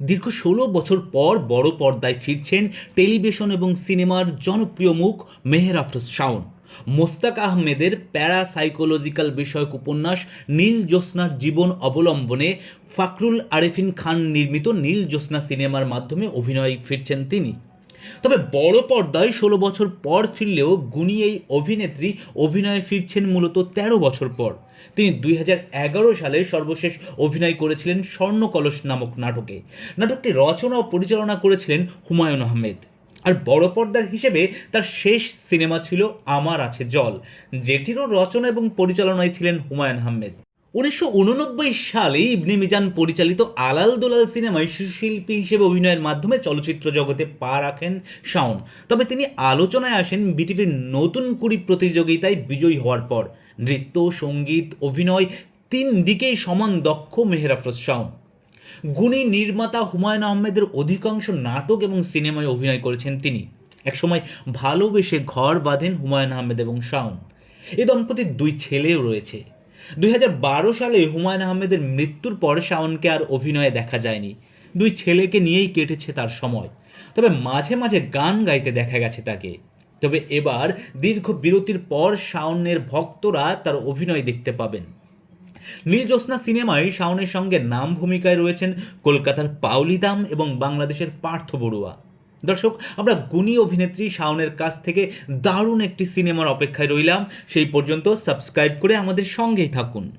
দীর্ঘ ষোলো বছর পর বড় পর্দায় ফিরছেন টেলিভিশন এবং সিনেমার জনপ্রিয় মুখ মেহের আফরোজ শাওন। মোস্তাক আহমেদের প্যারাসাইকোলজিক্যাল বিষয়ক উপন্যাস নীল জ্যোৎস্নার জীবন অবলম্বনে ফাকরুল আরেফিন খান নির্মিত নীল জ্যোৎস্না সিনেমার মাধ্যমে অভিনয় ফিরছেন তিনি। তবে বড় পর্দায় ষোলো বছর পর ফিরলেও গুণী এই অভিনেত্রী অভিনয়ে ফিরছেন মূলত ১৩ বছর পর। তিনি দুই হাজার এগারো সালে সর্বশেষ অভিনয় করেছিলেন স্বর্ণকলস নামক নাটকে। নাটকটি রচনা ও পরিচালনা করেছিলেন হুমায়ুন আহমেদ। আর বড় পর্দার হিসেবে তার শেষ সিনেমা ছিল আমার আছে জল, যেটিরও রচনা এবং পরিচালনায় ছিলেন হুমায়ুন আহমেদ। উনিশশো উননব্বই সালে ইবনে মিজান পরিচালিত আলাল দোলাল সিনেমায় শিল্পী হিসেবে অভিনয়ের মাধ্যমে চলচ্চিত্র জগতে পা রাখেন শাওন। তবে তিনি আলোচনায় আসেন বিটিভির নতুন কুড়ি প্রতিযোগিতায় বিজয়ী হওয়ার পর। নৃত্য, সংগীত, অভিনয় তিন দিকেই সমান দক্ষ মেহের আফরোজ শাওন। গুণী নির্মাতা হুমায়ুন আহমেদের অধিকাংশ নাটক এবং সিনেমায় অভিনয় করেছেন তিনি। একসময় ভালোবেসে ঘর বাঁধেন হুমায়ুন আহমেদ এবং শাওন। এ দম্পতির দুই ছেলেও রয়েছে। দুই হাজার বারো সালে হুমায়ুন আহমেদের মৃত্যুর পর শাওনকে আর অভিনয়ে দেখা যায়নি। দুই ছেলেকে নিয়েই কেটেছে তার সময়। তবে মাঝে মাঝে গান গাইতে দেখা গেছে তাকে। তবে এবার দীর্ঘ বিরতির পর শাওনের ভক্তরা তার অভিনয় দেখতে পাবেন। নীল জ্যোৎস্না সিনেমায় শাওনের সঙ্গে নাম ভূমিকায় রয়েছেন কলকাতার পাউলি দাম এবং বাংলাদেশের পার্থ বড়ুয়া। দর্শক, আমরা গুণী অভিনেত্রী শাওনের কাছ থেকে দারুণ একটি সিনেমার অপেক্ষায় রইলাম। সেই পর্যন্ত সাবস্ক্রাইব করে আমাদের সঙ্গেই থাকুন।